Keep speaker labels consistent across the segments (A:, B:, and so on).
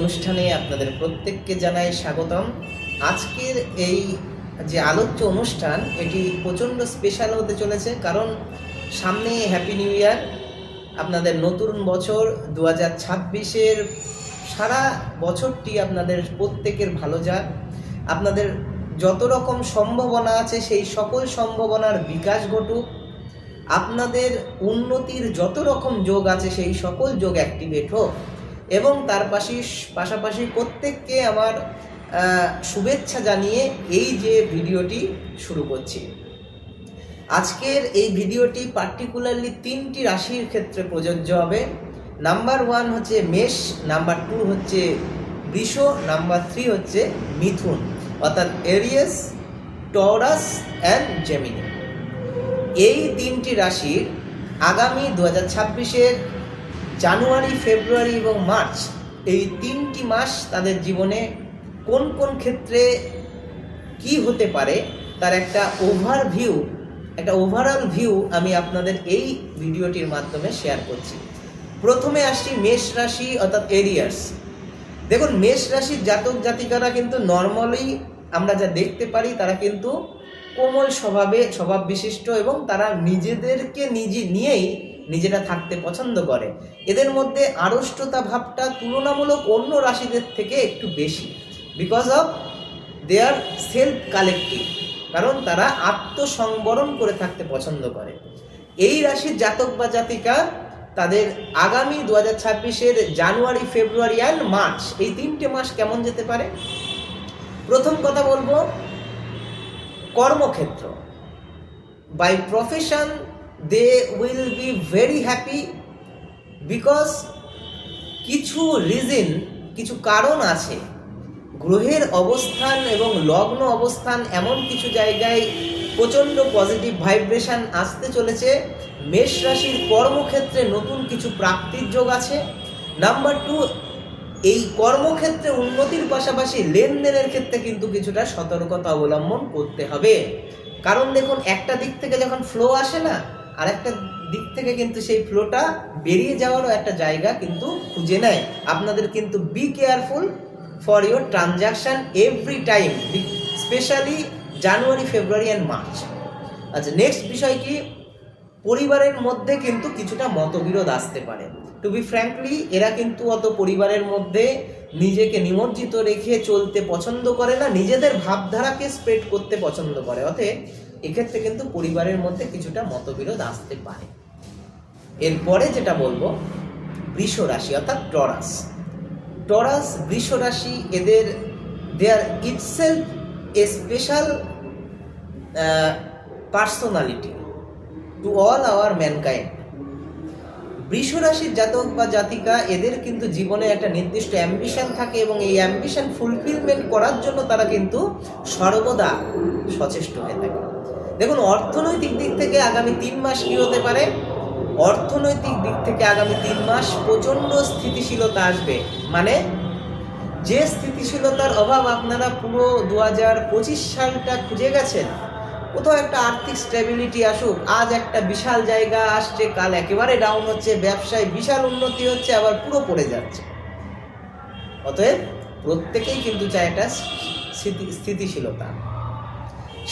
A: অনুষ্ঠানে আপনাদের প্রত্যেককে জানাই স্বাগতম। আজকের এই যে আলোচ্য অনুষ্ঠান, এটি প্রচণ্ড স্পেশাল হতে চলেছে, কারণ সামনে হ্যাপি নিউ ইয়ার আপনাদের নতুন বছর দু হাজার ছাব্বিশের সারা বছরটি আপনাদের প্রত্যেকের ভালো যাক। আপনাদের যত রকম সম্ভাবনা আছে, সেই সকল সম্ভাবনার বিকাশ ঘটুক। আপনাদের উন্নতির যত রকম যোগ আছে, সেই সকল যোগ অ্যাক্টিভেট হোক। এবং তার পাশি, পাশাপাশি প্রত্যেককে আমার শুভেচ্ছা জানিয়ে এই যে ভিডিওটি শুরু করছি। আজকের এই ভিডিওটি পার্টিকুলারলি তিনটি রাশির ক্ষেত্রে প্রযোজ্য হবে। নাম্বার ওয়ান হচ্ছে মেষ নাম্বার টু হচ্ছে বৃষ নাম্বার থ্রি হচ্ছে মিথুন, অর্থাৎ এরিয়াস, টরাস অ্যান্ড জেমিনি। এই তিনটি রাশির আগামী দু হাজার ছাব্বিশের জানুয়ারি, ফেব্রুয়ারি এবং মার্চ, এই তিনটি মাস তাদের জীবনে কোন কোন ক্ষেত্রে কি হতে পারে তার একটা ওভারভিউ একটা ওভারঅল ভিউ আমি আপনাদের এই ভিডিওটির মাধ্যমে শেয়ার করছি। প্রথমে আসছি মেষ রাশি অর্থাৎ এরিয়ার্স দেখুন, মেষ রাশির জাতক জাতিকারা কিন্তু নর্মালি আমরা যা দেখতে পারি তারা কিন্তু কোমল স্বভাবে, স্বভাব বিশিষ্ট এবং তারা নিজেদেরকে নিজে নিয়েই নিজেরা থাকতে পছন্দ করে। এদের মধ্যে আড়ষ্টতা ভাবটা তুলনামূলক অন্য রাশিদের থেকে একটু বেশি। Because of their self collective কারণ তারা আত্মসংবরণ করে থাকতে পছন্দ করে। এই রাশির জাতক বা জাতিকা তাদের আগামী দু হাজার ছাব্বিশের জানুয়ারি, ফেব্রুয়ারি অ্যান্ড মার্চ, এই তিনটে মাস কেমন যেতে পারে? প্রথম কথা বলব, কর্মক্ষেত্র। By profession they will be very happy because কিছু রিজন কিছু কারণ আছে। গ্রহের অবস্থান এবং লগ্ন অবস্থান এমন কিছু জায়গায় প্রচণ্ড পজিটিভ ভাইব্রেশন আসতে চলেছে। মেষ রাশির কর্মক্ষেত্রে নতুন কিছু প্রাপ্তির যোগ আছে। নাম্বার টু এই কর্মক্ষেত্রে উন্নতির পাশাপাশি লেনদেনের ক্ষেত্রে কিন্তু কিছুটা সতর্কতা অবলম্বন করতে হবে। কারণ দেখুন, একটা দিক থেকে যখন ফ্লো আসে না আর একটা দিক থেকে কিন্তু সেই ফ্লোটা বেরিয়ে যাওয়ারও একটা জায়গা কিন্তু খুঁজে নেয়। আপনাদের কিন্তু be careful for your transaction every time specially January February and March আচ্ছা নেক্সট বিষয় কি? পরিবারের মধ্যে কিন্তু কিছুটা মতবিরোধ আসতে পারে। টু বি ফ্র্যাঙ্কলি এরা কিন্তু অত পরিবারের মধ্যে নিজেকে নিমজ্জিত রেখে চলতে পছন্দ করে না, নিজেদের ভাবধারাকে স্প্রেড করতে পছন্দ করে। অতএব এক্ষেত্রে কিন্তু পরিবারের মধ্যে কিছুটা মতবিরোধ আসতে পারে। এরপরে যেটা বলব বৃষ রাশি অর্থাৎ টরাস। টরাস বৃষ রাশি এদের their itself a special personality to all our mankind বৃষ রাশির জাতক বা জাতিকা এদের কিন্তু জীবনে একটা নির্দিষ্ট অ্যাম্বিশন থাকে এবং এই অ্যাম্বিশন ফুলফিলমেন্ট করার জন্য তারা কিন্তু সর্বদা সচেষ্ট হয়ে থাকে। দেখুন, অর্থনৈতিক দিক থেকে আগামী তিন মাস কি হতে পারে? অর্থনৈতিক দিক থেকে আগামী তিন মাস প্রচণ্ড স্থিতিশীলতা আসবে। মানে যে স্থিতিশীলতার অভাব আপনারা পুরো দু হাজার পঁচিশ সালটা খুঁজে গেছেন, কোথাও একটা আর্থিক স্টেবিলিটি আসুক, আজ একটা বিশাল জায়গা আসছে, কাল একেবারে ডাউন হচ্ছে, ব্যবসায় বিশাল উন্নতি হচ্ছে, আবার পুরো পড়ে যাচ্ছে। অতএব প্রত্যেকেই কিন্তু চায় একটা স্থিতি- স্থিতিশীলতা।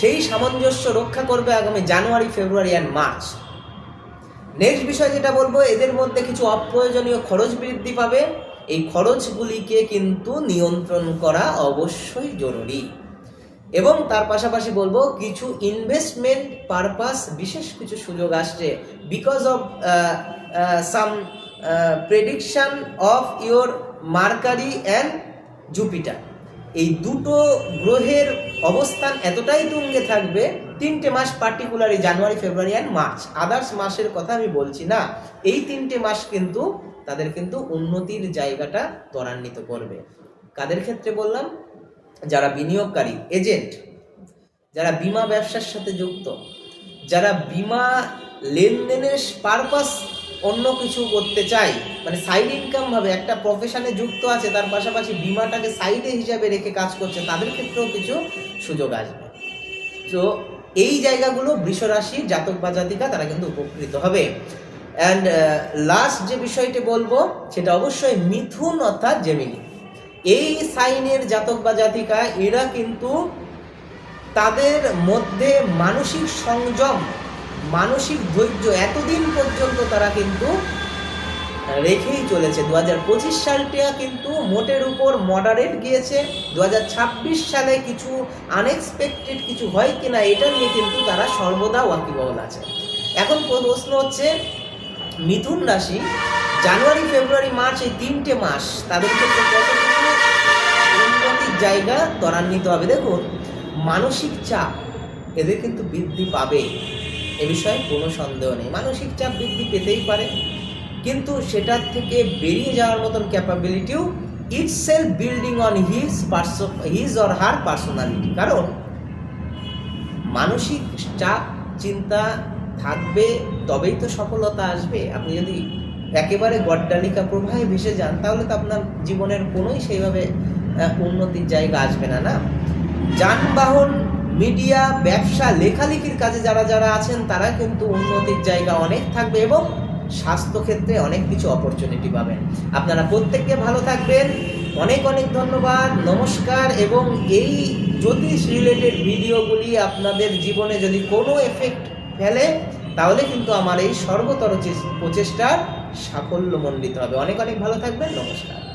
A: সেই সামঞ্জস্য রক্ষা করবে আগামী January, February and March. Next বিষয় যেটা বলব, এদের মধ্যে কিছু অপ্রয়োজনীয় খরচ বৃদ্ধি পাবে। এই খরচগুলিকে কিন্তু নিয়ন্ত্রণ করা অবশ্যই জরুরি। এবং তার পাশাপাশি বলব, কিছু ইনভেস্টমেন্ট পারপাস বিশেষ কিছু সুযোগ আসছে। Because of some prediction of your Mercury and Jupiter এই দুটো গ্রহের অবস্থান এতটাই তুঙ্গে থাকবে, তিনটে মাস particularly January February and March others মাসের কথা আমি বলছি না, এই তিনটে মাস কিন্তু তাদের কিন্তু উন্নতির জায়গাটা ত্বরান্বিত করবে। কাদের ক্ষেত্রে বললাম? যারা বিনিয়োগকারী এজেন্ট যারা বিমা ব্যবসার সাথে যুক্ত, যারা বিমা লেনদেনের পারপাস অন্য কিছু করতে চায় মানে সাইড ইনকাম ভাবে একটা প্রফেশনে যুক্ত আছে, তার পাশাপাশি বিমাটাকে সাইডে হিসাবে রেখে কাজ করছে, তাদের ক্ষেত্রেও কিছু সুযোগ আসবে। তো এই জায়গাগুলো বৃষরাশি জাতক বা জাতিকা, তারা কিন্তু উপকৃত হবে। অ্যান্ড লাস্ট যে বিষয়টি বলব, সেটা অবশ্যই মিথুন অর্থাৎ জেমিনি এই সাইনের জাতক বা জাতিকা, এরা কিন্তু তাদের মধ্যে মানসিক সংযম মানসিক ধৈর্য এতদিন পর্যন্ত তারা কিন্তু রেখেই চলেছে। দু হাজার পঁচিশ সালটা কিন্তু মোটের উপর মডারেট গিয়েছে। দু হাজার ছাব্বিশ সালে কিছু আনএক্সপেক্টেড কিছু হয় কিনা এটা নিয়ে কিন্তু তারা সর্বদা ওয়াকিবহল আছে। এখন প্রশ্ন হচ্ছে, মিথুন রাশি, জানুয়ারি, ফেব্রুয়ারি, মার্চ এই তিনটে মাস তাদের ক্ষেত্রে কতটুকু উন্নতির জায়গা ত্বরান্বিত হবে? দেখুন, মানসিক চাপ এদের কিন্তু বৃদ্ধি পাবে এ বিষয়ে কোনো সন্দেহ নেই। মানসিক চাপ বৃদ্ধি পেতেই পারে, কিন্তু সেটার থেকে বেরিয়ে যাওয়ার মতন ক্যাপাবিলিটিও itself building on his person his or her personality কারণ মানসিক চাপ, চিন্তা থাকবে, তবেই তো সফলতা আসবে। আপনি যদি একেবারে গড্ডালিকা প্রবাহে ভেসে যান, তাহলে তো আপনার জীবনের কোনোই সেইভাবে উন্নতির জায়গা আসবে না না? যানবাহন মিডিয়া, ব্যবসা, লেখালেখির কাজে যারা যারা আছেন, তারা কিন্তু উন্নতির জায়গা অনেক থাকবে এবং স্বাস্থ্যক্ষেত্রে অনেক কিছু অপরচুনিটি পাবেন। আপনারা প্রত্যেককে ভালো থাকবেন। অনেক অনেক ধন্যবাদ। নমস্কার এবং এই জ্যোতিষ রিলেটেড ভিডিওগুলি আপনাদের জীবনে যদি কোনো এফেক্ট ফেলে, তাহলে কিন্তু আমার এই সর্বতর প্রচেষ্টার সাফল্যমণ্ডিত হবে। অনেক অনেক ভালো থাকবেন। নমস্কার।